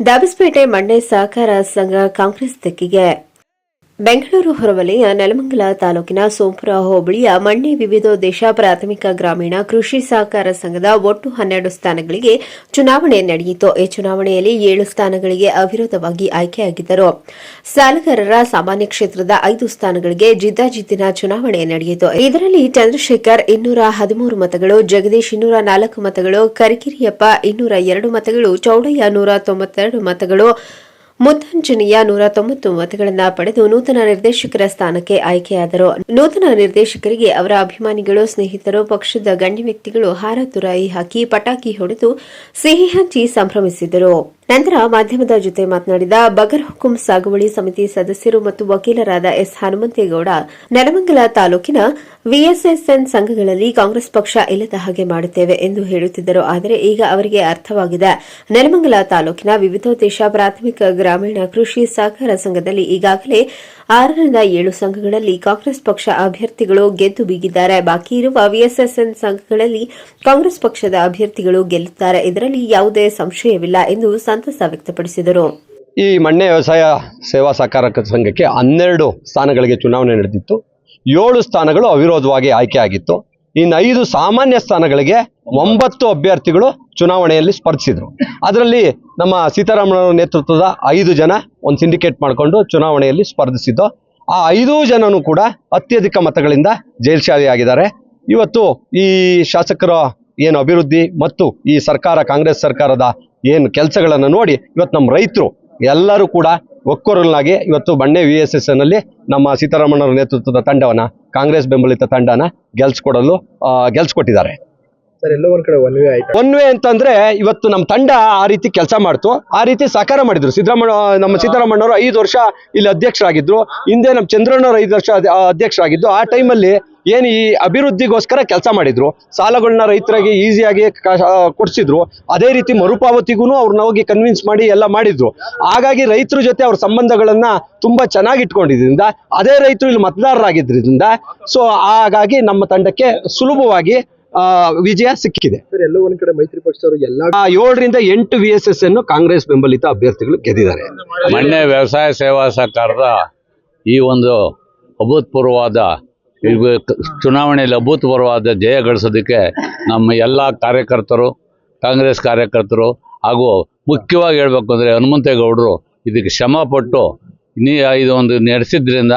ದಾಬಸ್ಪೇಟೆ ಮಂಡೆ ಸಹಕಾರ ಸಂಘ ಕಾಂಗ್ರೆಸ್ ತೆಕ್ಕಿಗೆ ಬೆಂಗಳೂರು ಹೊರವಲಯ, ನೆಲಮಂಗಲ ತಾಲೂಕಿನ ಸೋಂಪುರ ಹೋಬಳಿಯ ಮಂಡ್ಯ ವಿವಿಧೋದ್ದೇಶ ಪ್ರಾಥಮಿಕ ಗ್ರಾಮೀಣ ಕೃಷಿ ಸಹಕಾರ ಸಂಘದ ಒಟ್ಟು ಹನ್ನೆರಡು ಸ್ಥಾನಗಳಿಗೆ ಚುನಾವಣೆ ನಡೆಯಿತು. ಈ ಚುನಾವಣೆಯಲ್ಲಿ ಏಳು ಸ್ಥಾನಗಳಿಗೆ ಅವಿರೋಧವಾಗಿ ಆಯ್ಕೆಯಾಗಿದ್ದರು. ಸಾಲಗಾರರ ಸಾಮಾನ್ಯ ಕ್ಷೇತ್ರದ ಐದು ಸ್ಥಾನಗಳಿಗೆ ಜಿದ್ದಾಜಿದ್ದಿನ ಚುನಾವಣೆ ನಡೆಯಿತು. ಇದರಲ್ಲಿ ಚಂದ್ರಶೇಖರ್ ಇನ್ನೂರ ಹದಿಮೂರು ಮತಗಳು, ಜಗದೀಶ್ ಇನ್ನೂರ ನಾಲ್ಕು ಮತಗಳು ಕರಿಕಿರಿಯಪ್ಪ ಇನ್ನೂರ ಎರಡು ಮತಗಳು, ಚೌಡಯ್ಯ ನೂರ ತೊಂಬತ್ತೆರಡು ಮತಗಳು ಮುದ್ದಾಂಜನೇಯ ನೂರ ತೊಂಬತ್ತು ಮತಗಳನ್ನು ಪಡೆದು ನೂತನ ನಿರ್ದೇಶಕರ ಸ್ಥಾನಕ್ಕೆ ಆಯ್ಕೆಯಾದರು. ನೂತನ ನಿರ್ದೇಶಕರಿಗೆ ಅವರ ಅಭಿಮಾನಿಗಳು, ಸ್ನೇಹಿತರು, ಪಕ್ಷದ ಗಣ್ಯ ವ್ಯಕ್ತಿಗಳು ಹಾರ ತುರಾಯಿ ಹಾಕಿ ಪಟಾಕಿ ಹೊಡೆದು ಸಿಹಿ ಹಂಚಿ ಸಂಭ್ರಮಿಸಿದರು. ನಂತರ ಮಾಧ್ಯಮದ ಜೊತೆ ಮಾತನಾಡಿದ ಬಗರ್ ಹುಕುಂ ಸಾಗುವಳಿ ಸಮಿತಿ ಸದಸ್ಯರು ಮತ್ತು ವಕೀಲರಾದ ಎಸ್ ಹನುಮಂತೇಗೌಡ, ನೆಲಮಂಗಲ ತಾಲೂಕಿನ ವಿಎಸ್ಎಸ್ಎನ್ ಸಂಘಗಳಲ್ಲಿ ಕಾಂಗ್ರೆಸ್ ಪಕ್ಷ ಇಲ್ಲದ ಹಾಗೆ ಮಾಡುತ್ತೇವೆ ಎಂದು ಹೇಳುತ್ತಿದ್ದರು. ಆದರೆ ಈಗ ಅವರಿಗೆ ಅರ್ಥವಾಗಿದೆ. ನೆಲಮಂಗಲ ತಾಲೂಕಿನ ವಿವಿಧೋದ್ದೇಶ ಪ್ರಾಥಮಿಕ ಗ್ರಾಮೀಣ ಕೃಷಿ ಸಹಕಾರ ಸಂಘದಲ್ಲಿ ಈಗಾಗಲೇ ಆರರಿಂದ ಏಳು ಸಂಘಗಳಲ್ಲಿ ಕಾಂಗ್ರೆಸ್ ಪಕ್ಷ ಅಭ್ಯರ್ಥಿಗಳು ಗೆದ್ದು ಬೀಗಿದ್ದಾರೆ. ಬಾಕಿ ಇರುವ ವಿಎಸ್ಎಸ್ಎನ್ ಸಂಘಗಳಲ್ಲಿ ಕಾಂಗ್ರೆಸ್ ಪಕ್ಷದ ಅಭ್ಯರ್ಥಿಗಳು ಗೆಲ್ಲುತ್ತಾರೆ. ಇದರಲ್ಲಿ ಯಾವುದೇ ಸಂಶಯವಿಲ್ಲ ಎಂದು ಸಂತಸ ವ್ಯಕ್ತಪಡಿಸಿದರು. ಈ ಮಣ್ಣೆ ವ್ಯವಸಾಯ ಸೇವಾ ಸಹಕಾರ ಸಂಘಕ್ಕೆ ಹನ್ನೆರಡು ಸ್ಥಾನಗಳಿಗೆ ಚುನಾವಣೆ ನಡೆದಿತ್ತು. ಏಳು ಸ್ಥಾನಗಳು ಅವಿರೋಧವಾಗಿ ಆಯ್ಕೆಯಾಗಿತ್ತು ಇನ್ನು ಐದು ಸಾಮಾನ್ಯ ಸ್ಥಾನಗಳಿಗೆ ಒಂಬತ್ತು ಅಭ್ಯರ್ಥಿಗಳು ಚುನಾವಣೆಯಲ್ಲಿ ಸ್ಪರ್ಧಿಸಿದ್ರು. ಅದರಲ್ಲಿ ನಮ್ಮ ಸೀತಾರಾಮನ ನೇತೃತ್ವದ ಐದು ಜನ ಒಂದು ಸಿಂಡಿಕೇಟ್ ಮಾಡಿಕೊಂಡು ಚುನಾವಣೆಯಲ್ಲಿ ಸ್ಪರ್ಧಿಸಿದ್ದು. ಆ ಐದೂ ಜನನೂ ಕೂಡ ಅತ್ಯಧಿಕ ಮತಗಳಿಂದ ಜೈಲ್ಶಾಲಿಯಾಗಿದ್ದಾರೆ ಇವತ್ತು ಈ ಶಾಸಕರ ಏನು ಅಭಿವೃದ್ಧಿ ಮತ್ತು ಈ ಸರ್ಕಾರ, ಕಾಂಗ್ರೆಸ್ ಸರ್ಕಾರದ ಏನು ಕೆಲಸಗಳನ್ನು ನೋಡಿ ಇವತ್ತು ನಮ್ಮ ರೈತರು ಎಲ್ಲರೂ ಕೂಡ ಒಕ್ಕೊರಲಾಗಿ ಇವತ್ತು ಬಂಡೆ ವಿ ಎಸ್ ಎಸ್ನಲ್ಲಿ ನಮ್ಮ ಸೀತಾರಾಮಣ್ಣವರ ನೇತೃತ್ವದ ತಂಡವನ್ನ ಕಾಂಗ್ರೆಸ್ ಬೆಂಬಲಿತ ತಂಡನ ಗೆಲ್ಸ್ಕೊಡಲು ಗೆಲ್ಸ್ಕೊಟ್ಟಿದ್ದಾರೆ. ಒನ್ ವೇ ಅಂತಂದ್ರೆ ಇವತ್ತು ನಮ್ಮ ತಂಡ ಆ ರೀತಿ ಕೆಲಸ ಮಾಡ್ತು. ಆ ರೀತಿ ಸಹಕಾರ ಮಾಡಿದ್ರು. ಸಿದ್ದರಾಮಣ್ಣ ನಮ್ಮ ಸಿದ್ದರಾಮಣ್ಣವರು ಐದು ವರ್ಷ ಇಲ್ಲಿ ಅಧ್ಯಕ್ಷರಾಗಿದ್ರು. ಹಿಂದೆ ನಮ್ಮ ಚಂದ್ರಣ್ಣವ್ರು ಐದು ವರ್ಷ ಅಧ್ಯ- ಅಧ್ಯಕ್ಷರಾಗಿದ್ದು. ಆ ಟೈಮಲ್ಲಿ ಏನು ಈ ಅಭಿವೃದ್ಧಿಗೋಸ್ಕರ ಕೆಲಸ ಮಾಡಿದ್ರು ಸಾಲಗಳನ್ನ ರೈತರಿಗೆ ಈಸಿಯಾಗಿ ಕೊಡಿಸಿದ್ರು ಅದೇ ರೀತಿ ಮರುಪಾವತಿಗೂ ಅವ್ರನ್ನ ಹೋಗಿ ಕನ್ವಿನ್ಸ್ ಮಾಡಿ ಎಲ್ಲ ಮಾಡಿದ್ರು. ಹಾಗಾಗಿ ರೈತರ ಜೊತೆ ಅವ್ರ ಸಂಬಂಧಗಳನ್ನ ತುಂಬಾ ಚೆನ್ನಾಗಿ ಇಟ್ಕೊಂಡಿದ್ರಿಂದ ಅದೇ ರೈತರು ಇಲ್ಲಿ ಮತದಾರರಾಗಿದ್ದರಿಂದ ಸೊ ಹಾಗಾಗಿ ನಮ್ಮ ತಂಡಕ್ಕೆ ಸುಲಭವಾಗಿ ಆ, ವಿಜಯ ಸಿಕ್ಕಿದೆ. ಸರ್ ಎಲ್ಲೋ ಒಂದ್ ಕಡೆ ಮೈತ್ರಿ ಪಕ್ಷದವರು ಎಲ್ಲ ಏಳರಿಂದ ಎಂಟು ವಿ ಎಸ್ ಎಸ್ ಅನ್ನು ಕಾಂಗ್ರೆಸ್ ಬೆಂಬಲಿತ ಅಭ್ಯರ್ಥಿಗಳು ಗೆದ್ದಿದ್ದಾರೆ. ಮೊನ್ನೆ ವ್ಯವಸಾಯ ಸೇವಾ ಸಹಕಾರದ ಈ ಒಂದು ಅಭೂತಪೂರ್ವವಾದ ಚುನಾವಣೆಯಲ್ಲಿ ಅಭೂತಪೂರ್ವವಾದ ಜಯ ಗಳಿಸೋದಕ್ಕೆ ನಮ್ಮ ಎಲ್ಲ ಕಾರ್ಯಕರ್ತರು, ಕಾಂಗ್ರೆಸ್ ಕಾರ್ಯಕರ್ತರು ಹಾಗೂ ಮುಖ್ಯವಾಗಿ ಹೇಳಬೇಕು ಅಂದರೆ ಹನುಮಂತೇಗೌಡರು ಇದಕ್ಕೆ ಶ್ರಮ ಪಟ್ಟು ನೀ, ಇದು ಒಂದು ನಡೆಸಿದ್ರಿಂದ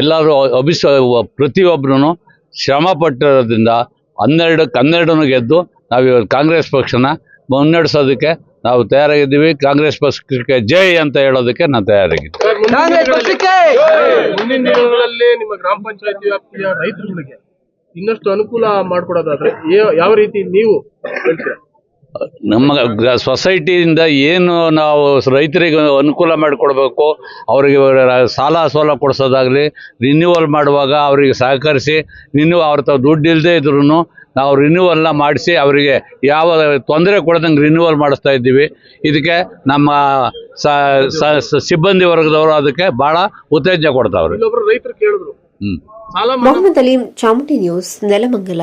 ಎಲ್ಲರೂ ಅಭಿಸ ಪ್ರತಿಯೊಬ್ಬರೂ ಶ್ರಮ ಪಟ್ಟಿರೋದ್ರಿಂದ ಹನ್ನೆರಡು, ಹನ್ನೆರಡನ್ನು ಗೆದ್ದು ನಾವು ಕಾಂಗ್ರೆಸ್ ಪಕ್ಷನ ಮುನ್ನಡೆಸೋದಕ್ಕೆ ನಾವು ತಯಾರಾಗಿದ್ದೀವಿ. ಕಾಂಗ್ರೆಸ್ ಪಕ್ಷಕ್ಕೆ ಜೈ ಅಂತ ಹೇಳೋದಕ್ಕೆ ನಾನು ತಯಾರಾಗಿದ್ದೀನಿ. ಮುಂದಿನ ದಿನಗಳಲ್ಲಿ ನಿಮ್ಮ ಗ್ರಾಮ ಪಂಚಾಯತಿ ವ್ಯಾಪ್ತಿಯ ರೈತರುಗಳಿಗೆ ಇನ್ನಷ್ಟು ಅನುಕೂಲ ಮಾಡ್ಕೊಡೋದಾದ್ರೆ ಯಾವ ರೀತಿ ನೀವು ಹೇಳ್ತೀರಾ? ನಮ್ಮ ಸೊಸೈಟಿಯಿಂದ ಏನು ನಾವು ರೈತರಿಗೆ ಅನುಕೂಲ ಮಾಡಿಕೊಡ್ಬೇಕು ಅವರಿಗೆ ಸಾಲ ಸೋಲ ಕೊಡಿಸೋದಾಗಲಿ ರಿನ್ಯೂವಲ್ ಮಾಡುವಾಗ ಅವರಿಗೆ ಸಹಕರಿಸಿ ರಿನ್ಯೂ ಅವ್ರ ತಾವು ದುಡ್ಡು ಇಲ್ಲದೆ ಇದ್ರೂ ನಾವು ರಿನ್ಯೂವಲ್ನ ಮಾಡಿಸಿ ಅವರಿಗೆ ಯಾವ ತೊಂದರೆ ಕೊಡದಂಗೆ ರಿನ್ಯೂವಲ್ ಮಾಡಿಸ್ತಾ ಇದ್ದೀವಿ. ಇದಕ್ಕೆ ನಮ್ಮ ಸ- ಸ- ಸ- ಸಿಬ್ಬಂದಿ ವರ್ಗದವರು ಅದಕ್ಕೆ ಭಾಳ ಉತ್ತೇಜನ ಕೊಡ್ತಾವ್ರೆ. ಮೊಹಮ್ಮದ್ ಅಲೀಂ ಚಾಮುಂಡಿ ನ್ಯೂಸ್ ನೆಲಮಂಗಲ.